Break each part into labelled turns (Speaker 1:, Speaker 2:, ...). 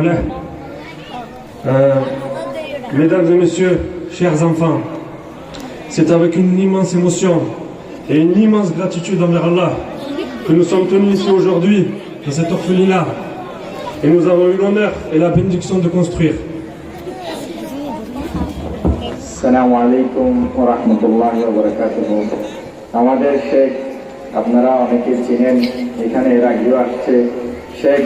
Speaker 1: الله euh, Mesdames et messieurs, chers enfants, c'est avec une immense émotion et une immense gratitude envers Allah que nous sommes tenus ici aujourd'hui dans cette orphelinat et nous avons eu l'honneur et la bénédiction de construire.
Speaker 2: Salam alaikum wa rahmatullahi wa barakatuh. আপনারা অনেকে চিনেন, এখানে এর আগেও আসছে। শেখ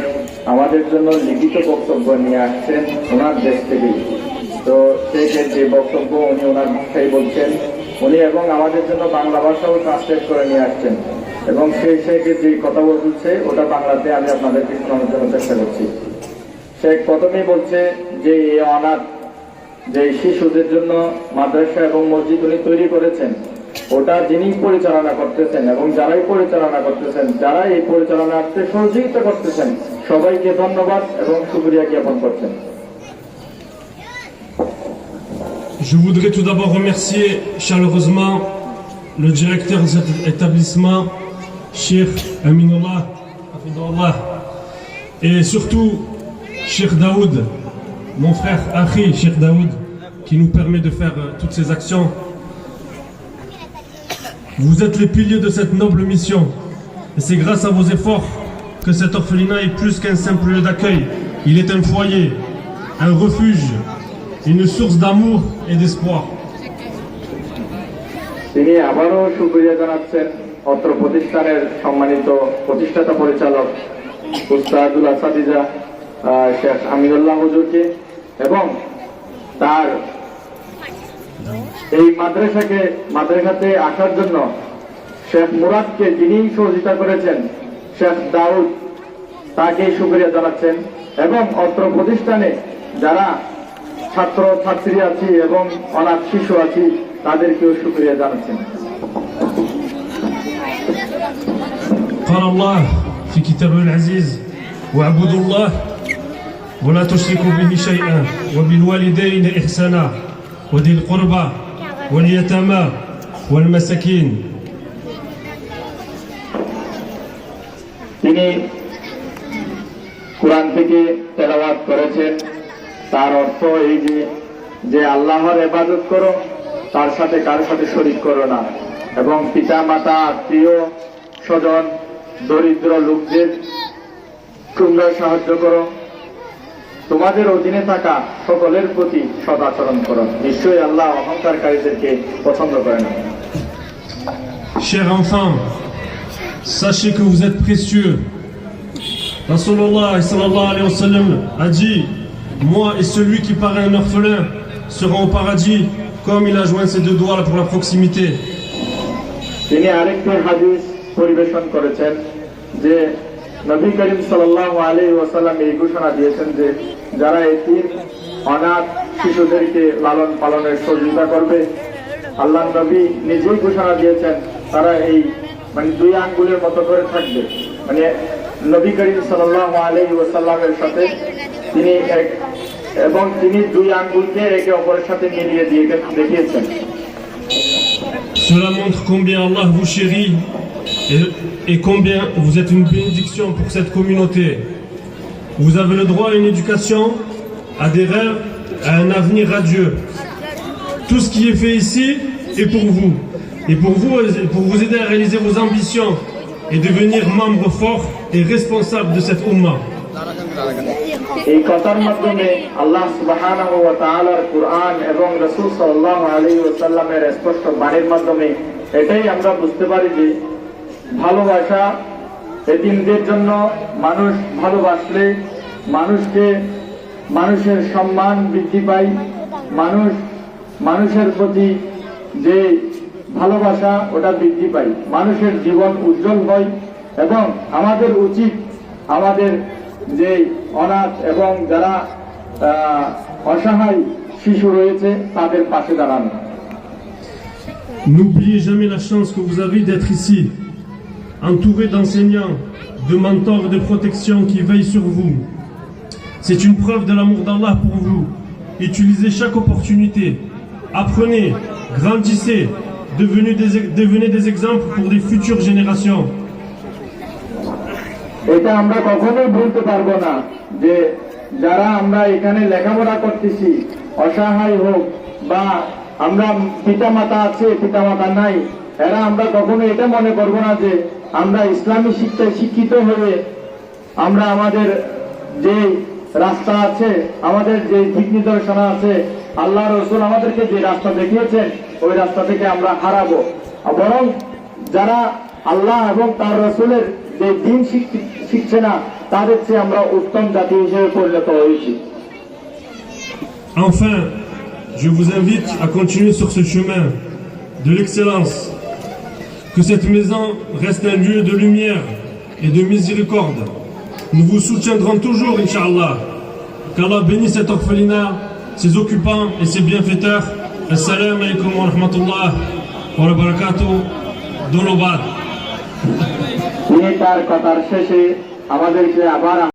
Speaker 2: আমাদের জন্য লিখিত বক্তব্য নিয়ে আসছেন ওনার দেশ থেকে। তো শেখের যে বক্তব্য উনি ওনার ভাষায় বলছেন, উনি এবং আমাদের জন্য বাংলা ভাষাও ট্রান্সলেট করে নিয়ে আসছেন। এবং সেই শেখের যে কথা বলছে, ওটা বাংলাতে আমি আপনাদেরকে শোনানোর জন্য চেষ্টা করছি। শেখ প্রথমেই বলছে যে, এই অনাথ, যে শিশুদের জন্য মাদ্রাসা এবং মসজিদ উনি তৈরি করেছেন ওটা যিনি পরিচালনা করতেছেন এবং যারাই পরিচালনা করতেছেন যারা এই পরিচালনাতে সহযোগিতা করতেছেন সবাইকে ধন্যবাদ এবং সুক্রিয়া জ্ঞাপন করছেন
Speaker 1: Je voudrais tout d'abord remercier chaleureusement le directeur de cet établissement, Cheikh Aminullah, Hafidullah, et surtout Cheikh Daoud, mon frère Akhi Cheikh Daoud, qui nous permet de faire euh, toutes ces actions. Vous êtes les piliers de cette noble mission, et c'est grâce à vos efforts que cet orphelinat est plus qu'un simple lieu d'accueil. Il est un foyer, un refuge, une source d'amour et d'espoir.
Speaker 2: তিনি আবারও সুক্রিয়া জানাচ্ছেন অত্র প্রতিষ্ঠানের সম্মানিত প্রতিষ্ঠাতা পরিচালক উস্তাদুল আসাদিজা আহ, শেখ আমিনুল্লাহ হুজুরকে এবং তার এই মাদ্রাসাকে মাদ্রাসাতে আসার জন্য শেখ মুরাদকে যিনি সহযোগিতা করেছেন শেখ দাউদ তাকে সুক্রিয়া জানাচ্ছেন এবং অত্র প্রতিষ্ঠানে যারা ছাত্র ছাত্রী আছি এবং অনাথ শিশু আছি তাদেরকেও সুক্রিয়া জানাচ্ছেন
Speaker 1: قال الله في كتابه العزيز واعبدوا الله ولا تشركوا به شيئا وبالوالدين إحسانا وذي القربى واليتامى والمساكين
Speaker 2: তিনি কোরআন থেকে তেলাওয়াত করেছেন তার অর্থ এই যে যে আল্লাহর ইবাদত করো তার সাথে কারোর সাথে শরিক করো না এবং পিতা মাতা আত্মীয় স্বজন দরিদ্র লোকদের তোমরা সাহায্য করো তোমাদের অধীনে থাকা সকলের প্রতি সদাচরণ করো নিশ্চয়ই আল্লাহ অহংকারকারীদেরকে পছন্দ করে না
Speaker 1: Chers enfants, sachez que vous êtes précieux. Rasulullah sallallahu alayhi wa sallam a dit Moi et celui qui paraît un orphelin seront au paradis comme il a joint ses deux doigts pour la proximité.
Speaker 2: তিনি আরেকটি হাদিস পরিবেশন করেছেন যে নবী করিম সাল্লাহ আলী ওয়াসাল্লাম এই ঘোষণা দিয়েছেন যে যারা তিন অনাথ শিশুদেরকে লালন পালনের সহযোগিতা করবে আল্লাহ নবী নিজেই ঘোষণা দিয়েছেন তারা এই মানে দুই আঙ্গুলের মতো করে থাকবে মানে নবী করিম সাল্লাহ আলী ওয়াসাল্লামের সাথে তিনি এক এবং তিনি দুই আঙ্গুলকে একে অপরের সাথে মিলিয়ে দিয়ে দেখিয়েছেন
Speaker 1: Cela montre combien Allah vous chérit et, et combien vous êtes une bénédiction pour cette communauté. Vous avez le droit à une éducation, à des rêves, à un avenir radieux. Tout ce qui est fait ici est pour vous. Et pour vous, pour vous aider à réaliser vos ambitions et devenir membre fort et responsable de cette Ummah.
Speaker 2: এই কথার মাধ্যমে আল্লাহ সুবহানাহু ওয়া তাআলার কুরআন এবং রাসূল সাল্লাল্লাহু আলাইহি ওয়াসাল্লামের স্পষ্ট বাণীর মাধ্যমে এটাই আমরা বুঝতে পারি যে ভালোবাসা এতিমদের জন্য মানুষ ভালোবাসলে মানুষকে মানুষের সম্মান বৃদ্ধি পায়। মানুষ মানুষের প্রতি যে ভালোবাসা ওটা বৃদ্ধি পায়। মানুষের জীবন উজ্জ্বল হয় এবং আমাদের উচিত আমাদের যে অনাথ এবং যারা অসহায় শিশু রয়েছে তাদের পাশে দাঁড়ানো।
Speaker 1: N'oubliez jamais la chance que vous avez d'être ici, entouré d'enseignants, de mentors et de protection qui veillent sur vous. C'est une preuve de l'amour d'Allah pour vous. Utilisez chaque opportunité. Apprenez, grandissez, devenez des, devenez des exemples pour les futures générations.
Speaker 2: এটা আমরা কখনোই ভুলতে পারবো না যে যারা আমরা এখানে লেখাপড়া করতেছি অসহায় হোক বা আমরা পিতা মাতা আছে পিতা মাতা নাই এরা আমরা কখনো এটা মনে করবো না যে আমরা ইসলামী শিক্ষায় শিক্ষিত হয়ে আমরা আমাদের যে রাস্তা আছে আমাদের যে দিক নির্দেশনা আছে আল্লাহ রসুল আমাদেরকে যে রাস্তা দেখিয়েছেন ওই রাস্তা থেকে আমরা হারাবো বরং যারা আল্লাহ এবং তার রসুলের যে দিন শিখ- শিখছে না তাদের চেয়ে আমরা উত্তম জাতি হিসেবে পরিণত হয়েছি
Speaker 1: Enfin, je vous invite à continuer sur ce chemin de l'excellence. Que cette maison reste un lieu de lumière et de miséricorde. Nous vous soutiendrons toujours, Inch'Allah. Qu'Allah bénisse cet orphelinat, ses occupants et ses bienfaiteurs. Assalamu alaikum wa rahmatullah wa barakatuh. Dolobad.
Speaker 2: তিনি তার কথার শেষে আমাদেরকে আবার